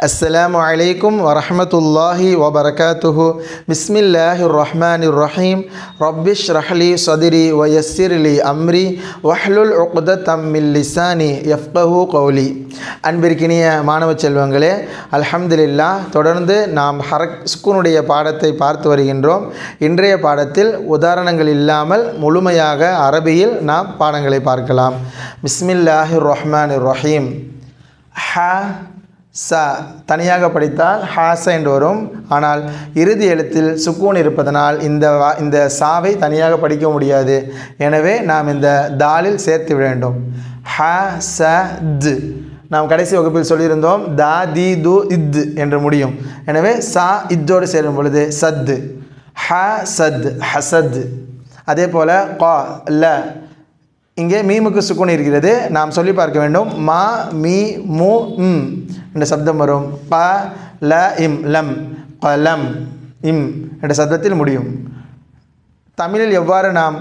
السلام عليكم ورحمة الله وبركاته بسم الله الرحمن الرحيم رب اشرح لي صدري ويسر لي أمري واحلل عقدة من لساني يفقه قولي அன்பிற்கினிய மாணவ செல்வங்களே அல்ஹம்துலில்லா தொடர்ந்து நாம் ஹரக் ஸ்கூனுடைய பாடத்தை பார்த்து வருகின்றோம் இன்றைய பாடத்தில் உதாரணங்கள் இல்லாமல் முழுமையாக அரபியில் நாம் பாடங்களை பார்க்கலாம் பிஸ்மில்லாஹிர் ரஹ்மானிர் ரஹீம் ஹ ச தனியாக படித்தால் ஹாச என்று வரும். ஆனால் இறுதி எழுத்தில் சுக்கூன் இருப்பதனால் இந்த வா இந்த சாவை தனியாக படிக்க முடியாது. எனவே நாம் இந்த தாலில் சேர்த்து விட வேண்டும். ஹ ச து. நாம் கடைசி வகுப்பில் சொல்லியிருந்தோம் தா தி து இத் என்று முடியும். எனவே சா இத்தோடு சேரும் பொழுது சத்து ஹ சத் ஹசத் அதே போல் கா ல. இங்கே மீமுக்கு சுக்குன் இருக்கிறது. நாம் சொல்லி பார்க்க வேண்டும். மா மீ மு ம் என்ற சப்தம் வரும். ப ல இம் லம். பலம் இம் என்ற சப்தத்தில் முடியும். தமிழில் எவ்வாறு நாம்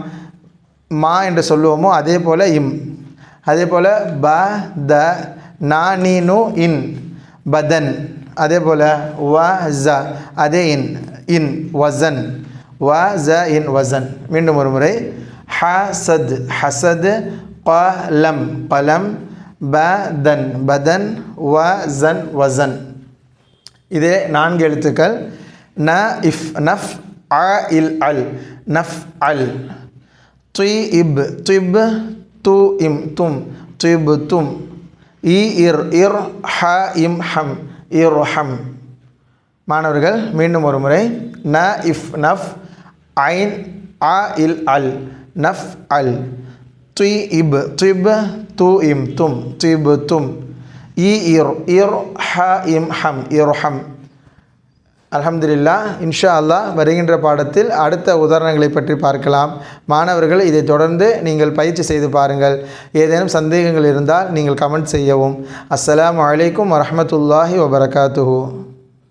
மா என்று சொல்லுவோமோ அதே போல் இம். அதே போல் ப த நா நீ நு இன். பதன். அதே போல் வ ஜ. அதே இன். இன் வசன். வ ஜ இன் வசன். மீண்டும் ஒரு முறை. ஹசத் ஹசத் பலம் பலம் பதன் பதன் வசன் வசன். இதே நான்கு எழுத்துக்கள். ந இஃப் நஃப் அ இல் அல். நஃப் அல். துய் இப் துய்ப் து இம் தும். துய்ப் தும். இ இர் இர் ஹ இம் ஹம். இர் ஹம். மாணவர்கள் மீண்டும் ஒரு முறை. ந இஃப் நஃப் ஐன் ஆ இல் அல் நஃப் அல் துய் இப் துய்ப் து இம் தும் துய்ப் தும் இ இர் இர் ஹ இம் ஹம் இர் ஹம் அலமதுல்லா இன்ஷா அல்லாஹ் வருகின்ற பாடத்தில் அடுத்த உதாரணங்களை பற்றி பார்க்கலாம். மாணவர்கள் இதை தொடர்ந்து நீங்கள் பயிற்சி செய்து பாருங்கள். ஏதேனும் சந்தேகங்கள் இருந்தால் நீங்கள் கமெண்ட் செய்யவும். அஸ்லாம் வலைக்கம் வரமத்துல்லாஹி வபரகாத்துஹூ.